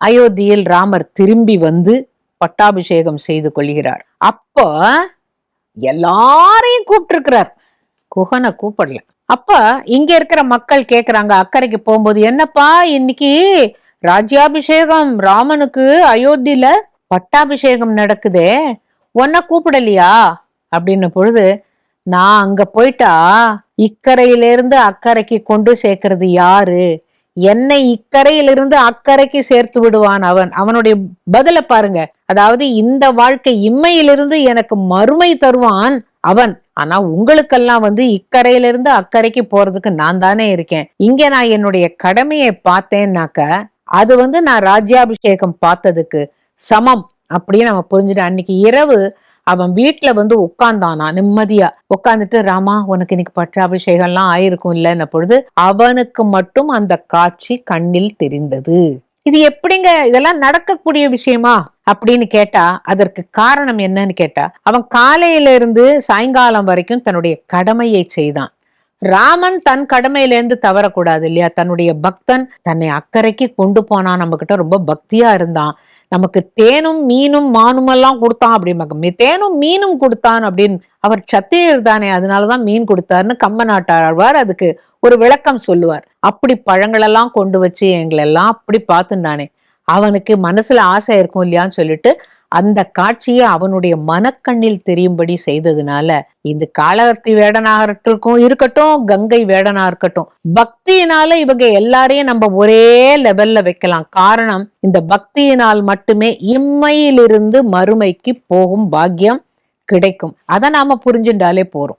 அயோத்தியில் ராமர் திரும்பி வந்து பட்டாபிஷேகம் செய்து கொள்கிறார். அப்போ எல்லாரையும் கூப்பிட்டுருக்கிறார். குகனை கூப்பிடல. அப்ப இங்க இருக்கிற மக்கள் கேக்குறாங்க அக்கறைக்கு போகும்போது என்னப்பா இன்னைக்கு ராஜ்யாபிஷேகம் ராமனுக்கு அயோத்தியில பட்டாபிஷேகம் நடக்குதே உன்ன கூப்பிடலையா? அப்படின்ன பொழுது நான் அங்க போயிட்டா இக்கரையிலிருந்து அக்கறைக்கு கொண்டு சேர்க்கறது யாரு? என்னை இக்கரையிலிருந்து அக்கறைக்கு சேர்த்து விடுவான் அவன். அவனுடைய பதில பாருங்க. அதாவது இந்த வாழ்க்கை இம்மையிலிருந்து எனக்கு மறுமை தருவான் அவன். ஆனா உங்களுக்கெல்லாம் வந்து இக்கரையிலிருந்து அக்கறைக்கு போறதுக்கு நான் தானே இருக்கேன். இங்க நான் என்னுடைய கடமையை பார்த்தேன்னாக்க அது வந்து நான் ராஜ்யாபிஷேகம் பார்த்ததுக்கு சமம் அப்படின்னு நம்ம புரிஞ்சுட்டேன் அன்னைக்கு இரவு அவன் வீட்டுல வந்து உட்கார்ந்தானா நிம்மதியா? உட்கார்ந்துட்டு ராமா உனக்கு இன்னைக்கு பட்டாபிஷேகம் எல்லாம் ஆயிருக்கும் இல்லைன்ன பொழுது அவனுக்கு மட்டும் அந்த காட்சி கண்ணில் தெரிந்தது. இது எப்படிங்க இதெல்லாம் நடக்கக்கூடிய விஷயமா? அப்படின்னு கேட்டா அதற்கு காரணம் என்னன்னு கேட்டா அவன் காலையில இருந்து சாயங்காலம் வரைக்கும் தன்னுடைய கடமையை செய்தான். ராமன் தன் கடமையில இருந்து தவறக்கூடாது இல்லையா? தன்னுடைய பக்தன் தன்னை அக்கறைக்கு கொண்டு போனான். நம்ம கிட்ட ரொம்ப பக்தியா இருந்தான். நமக்கு தேனும் மீனும் மானும் எல்லாம் கொடுத்தான் அப்படிம்பாங்க தேனும் மீனும் கொடுத்தான் அப்படின்னு அவர் சத்திரியர் தானே அதனாலதான் மீன் கொடுத்தாருன்னு கம்ப நாட்டாழ்வார் அதுக்கு ஒரு விளக்கம் சொல்லுவார். அப்படி பழங்களெல்லாம் கொண்டு வச்சு எங்களெல்லாம் அப்படி பார்த்துந்தானே அவனுக்கு மனசுல ஆசை இருக்கும் இல்லையான்னு சொல்லிட்டு அந்த காட்சியை அவனுடைய மனக்கண்ணில் தெரியும்படி செய்ததுனால இந்த காலவர்த்தி வேடனாகட்டும் இருக்கட்டும் கங்கை வேடனா இருக்கட்டும் பக்தியினால இவங்க எல்லாரையும் நம்ம ஒரே லெவல்ல வைக்கலாம். காரணம் இந்த பக்தியினால் மட்டுமே இம்மையிலிருந்து மறுமைக்கு போகும் பாக்கியம் கிடைக்கும். அதை நாம புரிஞ்சுட்டாலே போறோம்.